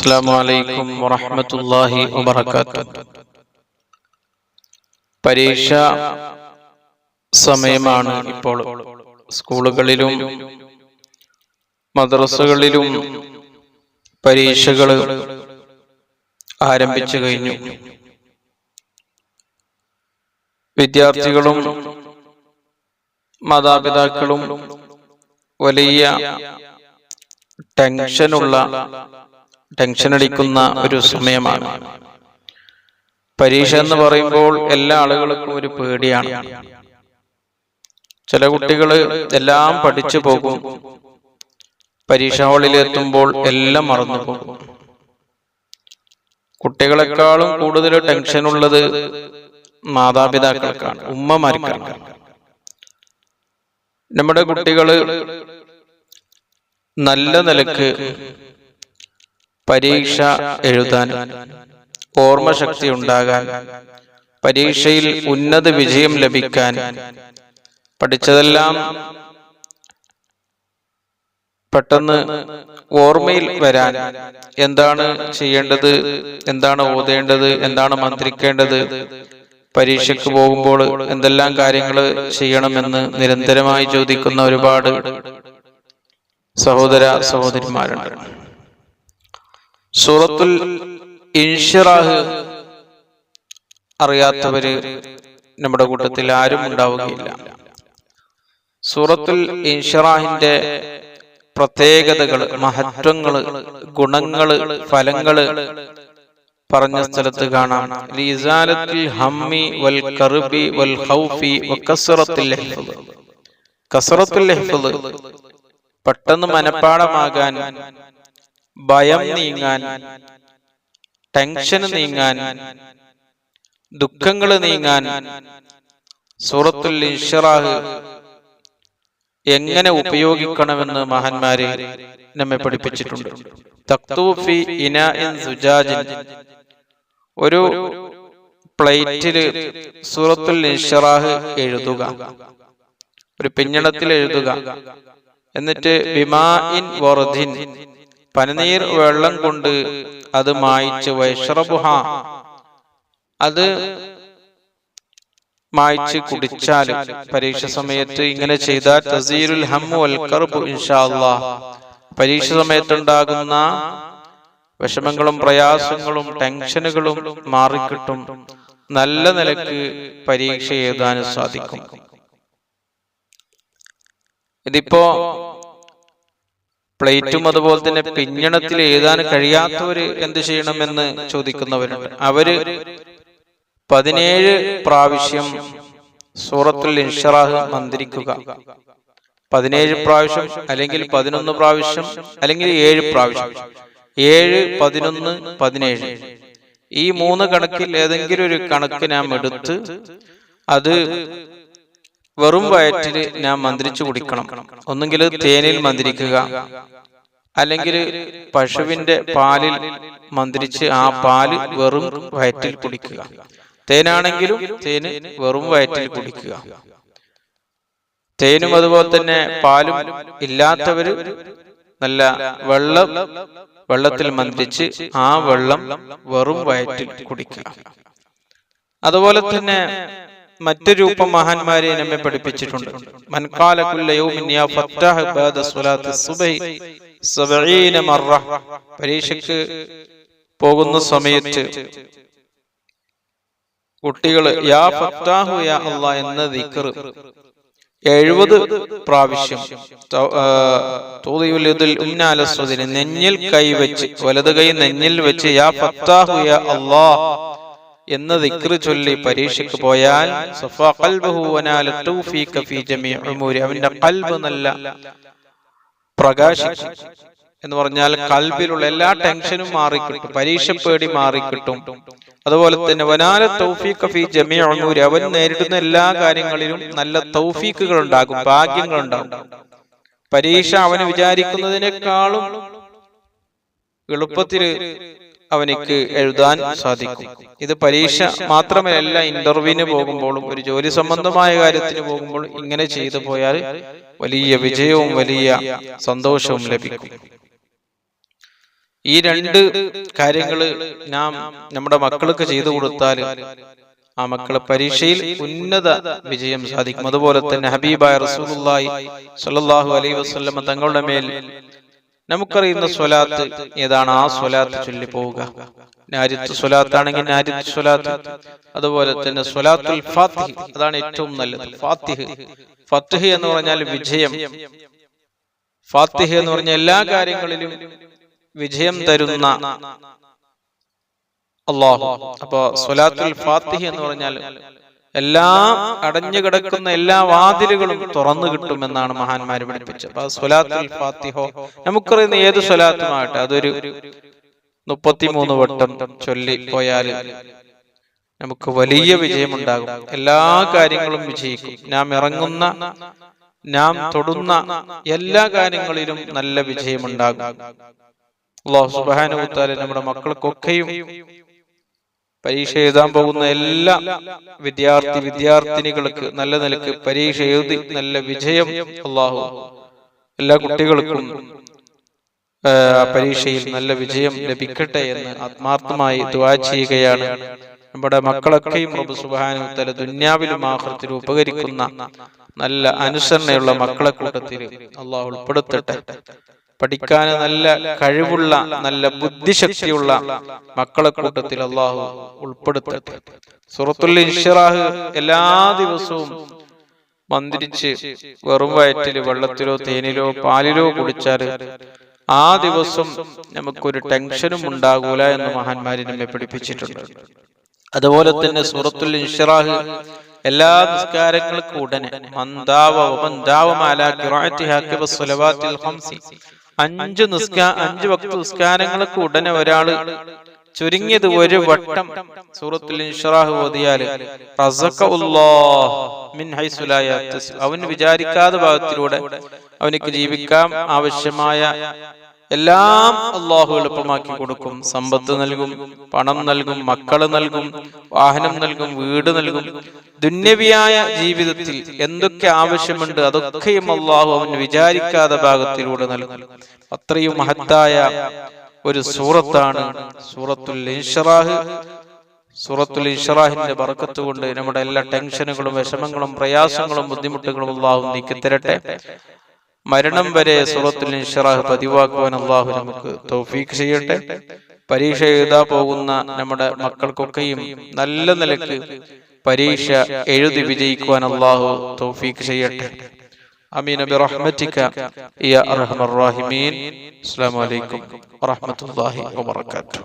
അസ്സാം വലൈക്കും വറഹമത്തല്ലാഹി വബർക്കാത്തു പരീക്ഷ സമയമാണ് ഇപ്പോൾ. സ്കൂളുകളിലും മദ്രസകളിലും പരീക്ഷകൾ ആരംഭിച്ചു കഴിഞ്ഞു. വിദ്യാർത്ഥികളും മാതാപിതാക്കളും വലിയ ടെൻഷനുള്ള ടെൻഷൻ അടിക്കുന്ന ഒരു സമയമാണ്. പരീക്ഷ എന്ന് പറയുമ്പോൾ എല്ലാ ആളുകൾക്കും ഒരു പേടിയാണ്. ചില കുട്ടികൾ എല്ലാം പഠിച്ചു പോകും. പരീക്ഷാ ഹാളിൽ എത്തുമ്പോൾ എല്ലാം മറന്നു പോകും. കുട്ടികളെക്കാളും കൂടുതൽ ടെൻഷൻ ഉള്ളത് മാതാപിതാക്കൾക്കാണ് ഉമ്മമാർക്കാണ്. നമ്മുടെ കുട്ടികൾ നല്ല നിലയ്ക്ക് പരീക്ഷ എഴുതാൻ ഓർമ്മശക്തി ഉണ്ടാകാൻ പരീക്ഷയിൽ ഉന്നത വിജയം ലഭിക്കാൻ പഠിച്ചതെല്ലാം പെട്ടെന്ന് ഓർമ്മയിൽ വരാൻ എന്താണ് ചെയ്യേണ്ടത് എന്താണ് ഓതേണ്ടത് എന്താണ് മന്ത്രിക്കേണ്ടത് പരീക്ഷയ്ക്ക് പോകുമ്പോൾ എന്തെല്ലാം കാര്യങ്ങൾ ചെയ്യണമെന്ന് നിരന്തരമായി ചോദിക്കുന്ന ഒരുപാട് സഹോദര സഹോദരിമാരുണ്ട്. സൂറത്തുൽ ഇൻഷിറാഹ്. അറിയാത്തവര് നമ്മുടെ കൂട്ടത്തിൽ ആരും ഉണ്ടാവുകയില്ല. സൂറത്തുൽ ഇൻഷിറാഹിന്റെ പ്രത്യേകതകൾ മഹത്വങ്ങൾ ഗുണങ്ങൾ ഫലങ്ങൾ പറഞ്ഞ സ്ഥലത്ത് കാണാം. ലിസാലത്തിൽ ഹമ്മി വൽ വൽ കസറത്തുൽ പെട്ടെന്ന് മനപ്പാടമാകാൻ ഭയം നീങ്ങാൻ ടെൻഷൻ നീങ്ങാൻ ദുഃഖങ്ങൾ നീങ്ങാൻ. സൂറത്തുൽ ഇഷറാഹ് എങ്ങനെ ഉപയോഗിക്കണമെന്ന് മഹാന്മാരെ നമ്മെ പഠിപ്പിച്ചിട്ടുണ്ട്. തക്തൂഫി ഇനാഇൻ സുജാജിൻ. ഒരു പ്ലേറ്റിൽ സൂറത്തുൽ ഇഷറാഹ് എഴുതുക. ഒരു പിഞ്ഞണത്തിൽ എഴുതുക. എന്നിട്ട് ബിമാഇൻ വർധിൻ പനനീർ വെള്ളം കൊണ്ട് അത് മായിച്ച് വൈഷ്രബുഹ അത് മായിച്ച് കുടിച്ചാൽ പരീക്ഷ സമയത്ത് ഇങ്ങനെ ചെയ്താൽ തസീരുൽ ഹമ്മു വൽ കർബു ഇൻഷാല്ലാ പരീക്ഷ സമയത്തുണ്ടാകുന്ന വിഷമങ്ങളും പ്രയാസങ്ങളും ടെൻഷനുകളും മാറിക്കിട്ടും. നല്ല നിലയ്ക്ക് പരീക്ഷ എഴുതാനും സാധിക്കും. ഇതിപ്പോ പ്ലേറ്റും അതുപോലെ തന്നെ പിഞ്ഞണത്തിൽ എഴുതാൻ കഴിയാത്തവര് എന്ത് ചെയ്യണമെന്ന് ചോദിക്കുന്നവരുണ്ട്. അവർ പതിനേഴ് പ്രാവശ്യം സൂറത്തുൽ ഇൻഷറാഹ് മന്ത്രിക്കുക. പതിനേഴ് പ്രാവശ്യം അല്ലെങ്കിൽ പതിനൊന്ന് പ്രാവശ്യം അല്ലെങ്കിൽ ഏഴ് പ്രാവശ്യം. ഏഴ് പതിനൊന്ന് പതിനേഴ്. ഈ മൂന്ന് കണക്കിൽ ഏതെങ്കിലും ഒരു കണക്ക് നാം എടുത്ത് അത് വെറും വയറ്റിൽ ഞാൻ മന്ത്രിച്ചു കുടിക്കണം. ഒന്നുകിൽ തേനിൽ മന്ത്രിക്കുക. അല്ലെങ്കിൽ പശുവിന്റെ പാലിൽ മന്ത്രിച്ച് ആ പാൽ വെറും വയറ്റിൽ കുടിക്കുക. തേനാണെങ്കിലും തേന് വെറും വയറ്റിൽ കുടിക്കുക. തേനും അതുപോലെ തന്നെ പാലും ഇല്ലാത്തവര് നല്ല വെള്ളം വെള്ളത്തിൽ മന്ത്രിച്ച് ആ വെള്ളം വെറും വയറ്റിൽ കുടിക്കുക. അതുപോലെ തന്നെ മറ്റു രൂപ മഹാന്മാരെ നമ്മെ പഠിപ്പിച്ചിട്ടുണ്ട്. പരീക്ഷയ്ക്ക് പോകുന്ന സമയത്ത് കുട്ടികൾ യാ ഫത്താഹു യാ അല്ല എന്ന ദിക്കർ എഴുപത് പ്രാവശ്യം. നെഞ്ഞിൽ കൈവച്ച് വലത് കൈ നെഞ്ഞിൽ വെച്ച് യാ ഫത്താഹു യാ അള്ളാ എന്ന ദിക്ർ ചൊല്ലി പരീക്ഷയ്ക്ക് പോയാൽ അവന്റെ കൽബ് നല്ല പ്രകാശിക്കും എന്ന് പറഞ്ഞാൽ കൽബിലുള്ള എല്ലാ ടെൻഷനും മാറിക്കിട്ടും. പരീക്ഷ പേടി മാറിക്കിട്ടും. അതുപോലെ തന്നെ വനാല തൗഫീഖ് ഫി ഉമൂരി അവൻ നേരിടുന്ന എല്ലാ കാര്യങ്ങളിലും നല്ല തൗഫീഖുകൾ ഉണ്ടാകും ഭാഗ്യങ്ങൾ ഉണ്ടാകും പരീക്ഷ അവന് വിചാരിക്കുന്നതിനേക്കാളും എളുപ്പത്തിൽ അവനിക്ക് എഴുതാൻ സാധിക്കും. ഇത് പരീക്ഷ മാത്രമല്ല ഇന്റർവ്യൂവിന് പോകുമ്പോഴും ഒരു ജോലി സംബന്ധമായ കാര്യത്തിന് പോകുമ്പോൾ ഇങ്ങനെ ചെയ്തു പോയാൽ വലിയ വിജയവും വലിയ സന്തോഷവും ലഭിക്കും. ഈ രണ്ട് കാര്യങ്ങൾ നാം നമ്മുടെ മക്കൾക്ക് ചെയ്തു കൊടുത്താൽ ആ മക്കളെ പരീക്ഷയിൽ ഉന്നത വിജയം സാധിക്കും. അതുപോലെ തന്നെ ഹബീബായ റസൂലുള്ളാഹി സ്വല്ലല്ലാഹു അലൈഹി വസല്ലം തങ്ങളുടെ മേൽ നമുക്കറിയുന്ന സ്വലാത്ത് ഏതാണ്? ആ സ്വലാത്ത് ചൊല്ലി പോവുക. നാരിത്ത് സ്വലാത്ത് ആണെങ്കിൽ നാരിത്ത് സ്വലാത്ത്. അതുപോലെ തന്നെ സ്വലാത്തുൽ ഫാത്തിഹ്. അതാണ് ഏറ്റവും നല്ലത്. ഫാത്തിഹ്. ഫത്തിഹ് എന്ന് പറഞ്ഞാൽ വിജയം. ഫാത്തിഹ് എന്ന് പറഞ്ഞ എല്ലാ കാര്യങ്ങളിലും വിജയം തരുന്ന അള്ളാഹു. അപ്പൊ സ്വലാത്തുൽ ഫാത്തിഹ് എന്ന് പറഞ്ഞാൽ എല്ലാം അടഞ്ഞു കിടക്കുന്ന എല്ലാ വാതിലുകളും തുറന്നു കിട്ടുമെന്നാണ് മഹാന്മാര് പഠിപ്പിച്ചത്. സ്വലാത്തുൽ ഫാത്തിഹോ. നമുക്കറിയുന്ന ഏത് സ്വലാത്തുമായിട്ട് അതൊരു മുപ്പത്തിമൂന്ന് വട്ടം ചൊല്ലി പോയാൽ നമുക്ക് വലിയ വിജയമുണ്ടാകും. എല്ലാ കാര്യങ്ങളും വിജയിക്കും. നാം ഇറങ്ങുന്ന നാം തൊടുന്ന എല്ലാ കാര്യങ്ങളിലും നല്ല വിജയമുണ്ടാകും. അള്ളാഹു സുബാനുത്താലെ നമ്മുടെ മക്കൾക്കൊക്കെയും പരീക്ഷ എഴുതാൻ പോകുന്ന എല്ലാ വിദ്യാർത്ഥി വിദ്യാർത്ഥിനികൾക്ക് നല്ല നിലയ്ക്ക് പരീക്ഷ എഴുതി നല്ല വിജയം അള്ളാഹു എല്ലാ കുട്ടികൾക്കും പരീക്ഷയിൽ നല്ല വിജയം ലഭിക്കട്ടെ എന്ന് ആത്മാർത്ഥമായി ദ്വാ ചെയ്യുകയാണ്. നമ്മുടെ മക്കളൊക്കെയും റബ്ബ് സുബാനു തല ദുന്യാവിലും ആഹൃത്തിലും ഉപകരിക്കുന്ന നല്ല അനുസരണയുള്ള മക്കളെ കൂട്ടത്തിൽ അള്ളാഹു ഉൾപ്പെടുത്തട്ടെ. പഠിക്കാൻ നല്ല കഴിവുള്ള നല്ല ബുദ്ധിശക്തിയുള്ള മക്കളെ കൂട്ടത്തിൽ അള്ളാഹു ഉൾപ്പെടുത്തട്ടെ. സുറത്തുൽ ഇൻഷറാഹ് എല്ലാ ദിവസവും മന്ത്രിച്ച് വെറും വയറ്റിൽ വെള്ളത്തിലോ തേനിലോ പാലിലോ കുടിച്ചാൽ ആ ദിവസം നമുക്കൊരു ടെൻഷനും ഉണ്ടാകൂല എന്ന് മഹാന്മാരി നമ്മെ പഠിപ്പിച്ചിട്ടുണ്ട്. അതുപോലെ തന്നെ സൂറത്തുൽ ഇൻഷറാഹ് എല്ലാ നിസ്കാരങ്ങൾക്കും ഉടനെ അഞ്ച് നിസ്കാ അഞ്ച് വക്ത നിസ്കാരങ്ങൾക്ക് ഉടനെ ഒരാൾ ചുരുങ്ങിയത് ഒരു വട്ടം സൂറത്തിൽ ഇൻഷറാഹ് ഓതിയാൽ അവൻ വിചാരിക്കാത്ത ഭാഗത്തിലൂടെ അവനക്ക് ജീവിക്കാൻ ആവശ്യമായ എല്ലാം അള്ളാഹു എളുപ്പമാക്കി കൊടുക്കും. സമ്പത്ത് നൽകും പണം നൽകും മക്കൾ നൽകും വാഹനം നൽകും വീട് നൽകും. ദുന്യവിയായ ജീവിതത്തിൽ എന്തൊക്കെ ആവശ്യമുണ്ട് അതൊക്കെയും അള്ളാഹു അവൻ വിചാരിക്കാത്ത ഭാഗത്തിലൂടെ നൽകും. അത്രയും മഹത്തായ ഒരു സൂറത്താണ് സൂറത്തുൽ ഇൻഷറാഹ്. സൂറത്തുൽ ഇഷറാഹിന്റെ ബർക്കത്ത് കൊണ്ട് നമ്മുടെ എല്ലാ ടെൻഷനുകളും വിഷമങ്ങളും പ്രയാസങ്ങളും ബുദ്ധിമുട്ടുകളും അള്ളാഹു നീക്കിത്തരട്ടെ മരണം വരെ സുറത്തുൽ ഇൻഷറാഹ് പതിവാക്കുവാൻ അള്ളാഹു നമുക്ക് തോഫീക്ക് ചെയ്യട്ടെ? പരീക്ഷ എഴുതാ പോകുന്ന നമ്മുടെ മക്കൾക്കൊക്കെയും നല്ല നിലയ്ക്ക് പരീക്ഷ എഴുതി വിജയിക്കുവാൻ അള്ളാഹു തോഫീക്ക് ചെയ്യട്ടെ. അമീൻ. അബി യാ അർഹമർ റഹീമീൻ. അസ്സലാമു അലൈക്കും വബറകാതുഹു